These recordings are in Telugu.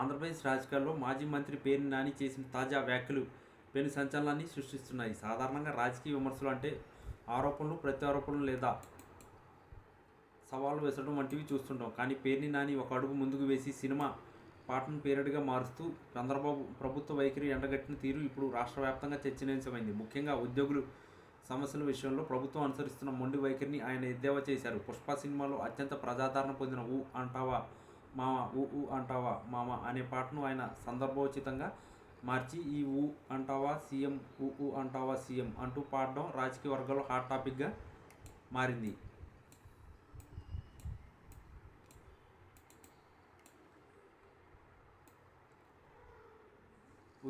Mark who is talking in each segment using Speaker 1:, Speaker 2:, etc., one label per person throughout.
Speaker 1: ఆంధ్రప్రదేశ్ రాజకీయాల్లో మాజీ మంత్రి పేరు నాని చేసిన తాజా వ్యాఖ్యలు పెను సంచలనాన్ని సృష్టిస్తున్నాయి. సాధారణంగా రాజకీయ విమర్శలు అంటే ఆరోపణలు ప్రత్యారోపణలు లేదా సవాళ్ళు విసరడం వంటివి చూస్తుంటాం. కానీ పేర్ని నాని ఒక అడుగు ముందుకు వేసి సినిమా పాటను పేరడిగా మారుస్తూ చంద్రబాబు ప్రభుత్వ వైఖరి ఎండగట్టిన తీరు ఇప్పుడు రాష్ట్ర వ్యాప్తంగా చర్చనీయాంశమైంది. ముఖ్యంగా ఉద్యోగులు సమస్యల విషయంలో ప్రభుత్వం అనుసరిస్తున్న మొండి వైఖరిని ఆయన ఎద్దేవా చేశారు. పుష్ప సినిమాలో అత్యంత ప్రజాదరణ పొందిన ఊ అంటావా మామ ఊ ఊ అంటావా మామ అనే పాటను ఆయన సందర్భోచితంగా మార్చి ఈ ఊ అంటావా సీఎం ఊ ఊ అంటావా సీఎం అంటూ పాడడం రాజకీయ వర్గాల్లో హాట్ టాపిక్గా మారింది.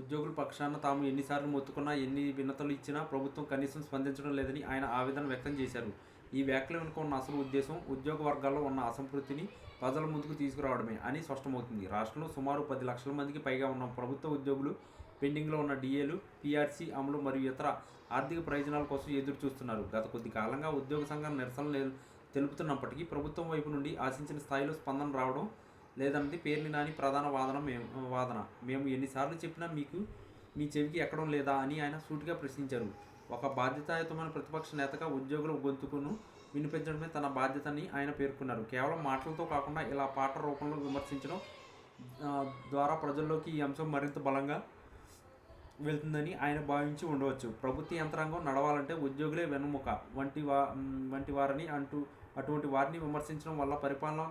Speaker 1: ఉద్యోగుల పక్షాన తాము ఎన్నిసార్లు మొత్తుకున్నా ఎన్ని వినతులు ఇచ్చినా ప్రభుత్వం కనీసం స్పందించడం లేదని ఆయన ఆవేదన వ్యక్తం చేశారు. ఈ వ్యాఖ్యల ఉన్న అసలు ఉద్దేశం ఉద్యోగ వర్గాల్లో ఉన్న అసంతృప్తిని ప్రజల ముందుకు తీసుకురావడమే అని స్పష్టమవుతుంది. రాష్ట్రంలో సుమారు పది లక్షల మందికి పైగా ఉన్న ప్రభుత్వ ఉద్యోగులు పెండింగ్లో ఉన్న డిఏలు పీఆర్సీ అమలు మరియు ఇతర ఆర్థిక ప్రయోజనాల కోసం ఎదురు చూస్తున్నారు గత కొద్ది కాలంగా ఉద్యోగ సంఘం నిరసనలు తెలుపుతున్నప్పటికీ ప్రభుత్వం వైపు నుండి ఆశించిన స్థాయిలో స్పందన రావడం లేదన్నది పేర్ని నాని ప్రధాన వాదన మేము వాదన. మేము ఎన్నిసార్లు చెప్పినా మీకు మీ చెవికి ఎక్కడం లేదా అని ఆయన సూటిగా ప్రశ్నించారు. ఒక బాధ్యతాయుతమైన ప్రతిపక్ష నేతగా ఉద్యోగుల గొంతుకును వినిపించడమే తన బాధ్యతని ఆయన పేర్కొన్నారు. కేవలం మాటలతో కాకుండా ఇలా పాట రూపంలో విమర్శించడం ద్వారా ప్రజల్లోకి ఈ అంశం మరింత బలంగా వెళ్తుందని ఆయన భావించి ఉండవచ్చు. ప్రభుత్వ యంత్రాంగం నడవాలంటే ఉద్యోగులే వెనుముక వంటి వా వంటి వారిని అంటూ అటువంటి వారిని విమర్శించడం వల్ల పరిపాలన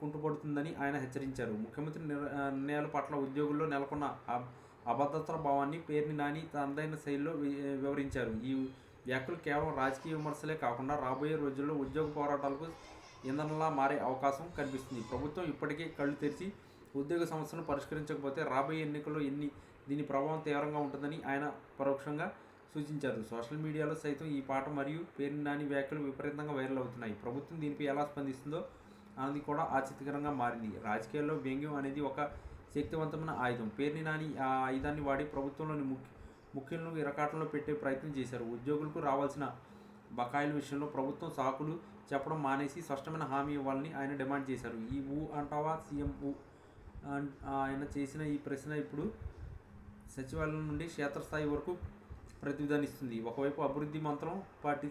Speaker 1: కుంటుపడుతుందని ఆయన హెచ్చరించారు. ముఖ్యమంత్రి నిర్ణయాల పట్ల ఉద్యోగుల్లో నెలకొన్న అభద్రతా భావాన్ని పేర్ని నాని తనదైన శైలిలో వి- వివరించారు. ఈ వ్యాఖ్యలు కేవలం రాజకీయ విమర్శలే కాకుండా రాబోయే రోజుల్లో ఉద్యోగ పోరాటాలకు ఇంధనంలా మారే అవకాశం కనిపిస్తుంది. ప్రభుత్వం ఇప్పటికే కళ్ళు తెరిచి ఉద్యోగ సమస్యలను పరిష్కరించకపోతే రాబోయే ఎన్నికల్లో ఎన్ని దీని ప్రభావం తీవ్రంగా ఉంటుందని ఆయన పరోక్షంగా సూచించారు. సోషల్ మీడియాలో సైతం ఈ పాట మరియు పేర్ని నాని వ్యాఖ్యలు విపరీతంగా వైరల్ అవుతున్నాయి. ప్రభుత్వం దీనిపై ఎలా స్పందిస్తుందో అన్నది కూడా ఆసక్తికరంగా మారింది. రాజకీయాల్లో వ్యంగ్యం అనేది ఒక శక్తివంతమైన ఆయుధం. పేర్ని నాని ఆ ఆయుధాన్ని వాడి ప్రభుత్వంలోని ముఖ్య ముఖ్యులను ఇరకాటంలో పెట్టే ప్రయత్నం చేశారు. ఉద్యోగులకు రావాల్సిన బకాయిల విషయంలో ప్రభుత్వం సాకులు చెప్పడం మానేసి స్పష్టమైన హామీ ఇవ్వాలని ఆయన డిమాండ్ చేశారు. ఈ ఊ అంటావా సీఎం ఊ ఆయన చేసిన ఈ ప్రశ్న ఇప్పుడు సచివాలయం నుండి క్షేత్రస్థాయి వరకు ప్రతిధ్వనిస్తుంది. ఒకవైపు అభివృద్ధి మంత్రం పాటి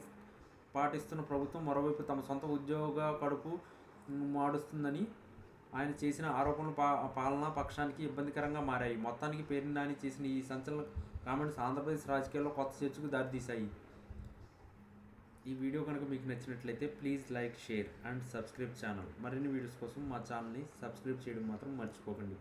Speaker 1: పాటిస్తున్న ప్రభుత్వం మరోవైపు తమ సొంత ఉద్యోగ కడుపు మాడుస్తుందని ఆయన చేసిన ఆరోపణలు పా పాలనా పక్షానికి ఇబ్బందికరంగా మారాయి. మొత్తానికి పేరుని నాని చేసిన ఈ సంచలన కామెంట్స్ ఆంధ్రప్రదేశ్ రాజకీయాల్లో కొత్త చర్చకు దారితీశాయి. ఈ వీడియో కనుక మీకు నచ్చినట్లయితే please like share and subscribe channel. మరిన్ని వీడియోస్ కోసం మా ఛానల్ని సబ్స్క్రైబ్ చేయడం మాత్రం మర్చిపోకండి.